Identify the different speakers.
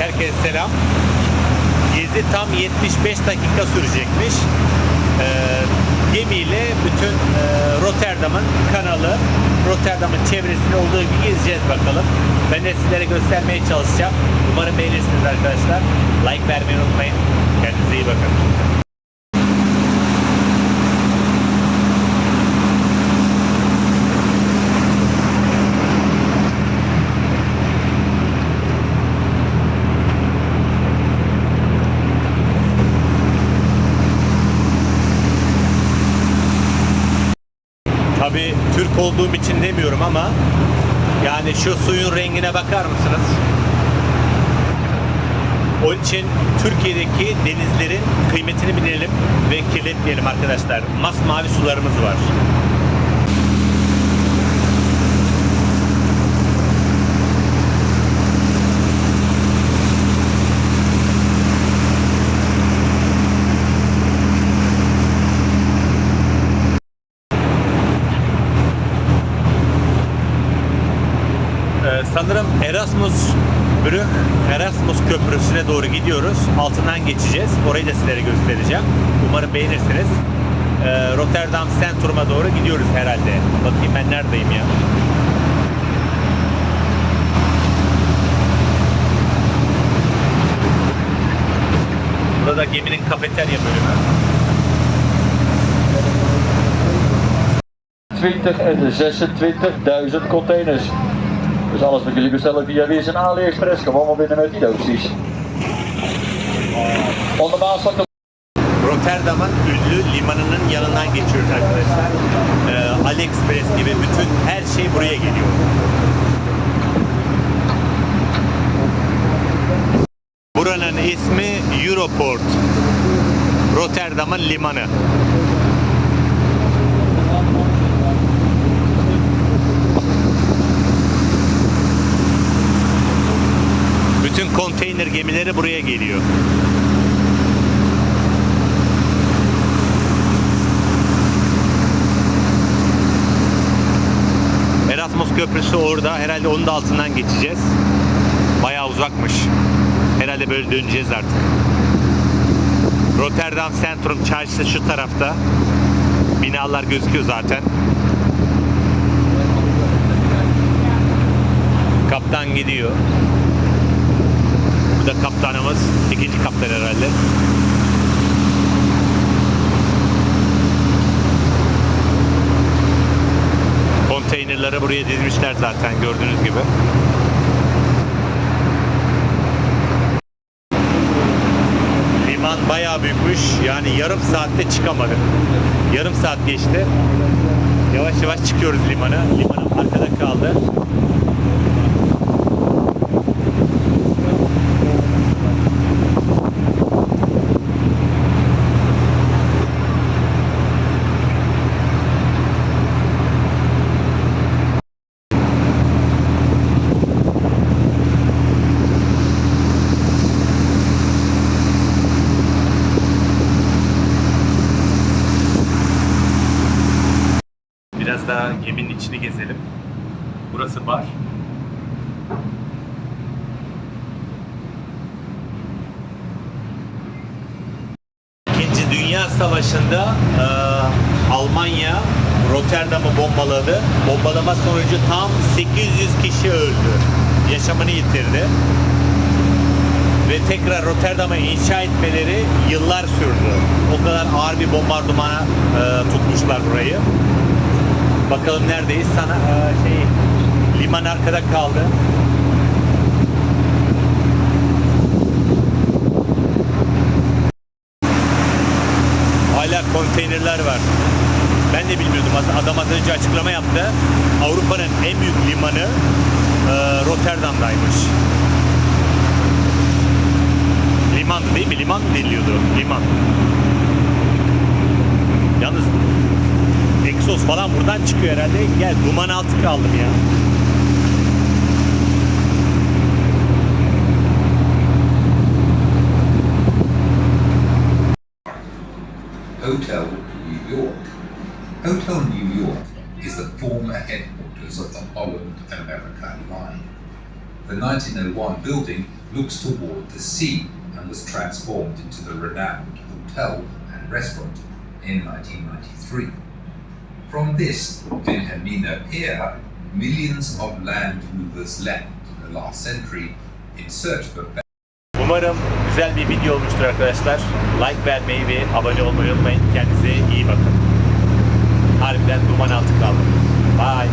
Speaker 1: herkese selam. Gezi tam 75 dakika sürecekmiş. Ee, gemiyle bütün e, Rotterdam'ın kanalı, Rotterdam'ın çevresinde olduğu gibi gezeceğiz bakalım. Ben de sizlere göstermeye çalışacağım. Umarım beğenirsiniz arkadaşlar. Like vermeyi unutmayın. Kendinize iyi bakın. Tabii Türk olduğum için demiyorum ama yani şu suyun rengine bakar mısınız? Onun için Türkiye'deki denizlerin kıymetini bilelim ve kirletmeyelim arkadaşlar. Masmavi sularımız var. Ee, sanırım Erasmus Brück, Erasmus Köprüsü'ne doğru gidiyoruz. Altından geçeceğiz. Orayı da sizlere göstereceğim. Umarım beğenirsiniz. Ee, Rotterdam Centrum'a doğru gidiyoruz herhalde. Bakayım ben neredeyim ya. Burada geminin kafeterya bölümü.
Speaker 2: 20 en 26.000 containers. Dus alles wat jullie bestellen via Weers en AliExpress komt allemaal binnen met die doosjes. Ondermaal staat de
Speaker 1: Rotterdam'ın ünlü limanının yanından geçiyoruz arkadaşlar. Ee, AliExpress gibi bütün her şey buraya geliyor. Buranın ismi Europort. Rotterdam'ın limanı. Bütün gemileri buraya geliyor. Erasmus Köprüsü orada. Herhalde onun da altından geçeceğiz. Bayağı uzakmış. Herhalde böyle döneceğiz artık. Rotterdam Centrum çarşısı şu tarafta. Binalar gözüküyor zaten. Kaptan gidiyor. Bu da kaptanımız. ikinci kaptan herhalde. Konteynerları buraya dizmişler zaten gördüğünüz gibi. Liman bayağı büyükmüş. Yani yarım saatte çıkamadık. Yarım saat geçti. Yavaş yavaş çıkıyoruz limana. Limanım arkada kaldı. Biraz daha geminin içini gezelim. Burası bar. İkinci Dünya Savaşı'nda e, Almanya Rotterdam'ı bombaladı. Bombalama sonucu tam 800 kişi öldü. Yaşamını yitirdi. Ve tekrar Rotterdam'a inşa etmeleri yıllar sürdü. O kadar ağır bir bombardımana e, tutmuşlar burayı. Bakalım neredeyiz? Sana e, şey liman arkada kaldı. Hala konteynerler var. Ben de bilmiyordum. Adam az önce açıklama yaptı. Avrupa'nın en büyük limanı e, Rotterdam'daymış. Liman değil mi? Liman deniliyordu? Liman. Yalnız egzoz falan buradan çıkıyor herhalde. Gel duman altı kaldım ya.
Speaker 3: Hotel New York. Hotel New York is the former headquarters of the Holland America Line. The 1901 building looks toward the sea and was transformed into the renowned hotel and restaurant in 1993. From this Wilhelmina Pier, millions of land movers left in the last century in search of a
Speaker 1: Umarım güzel bir video olmuştur arkadaşlar. Like vermeyi ve abone olmayı unutmayın. Kendinize iyi bakın. Harbiden duman altı kaldım. Bye.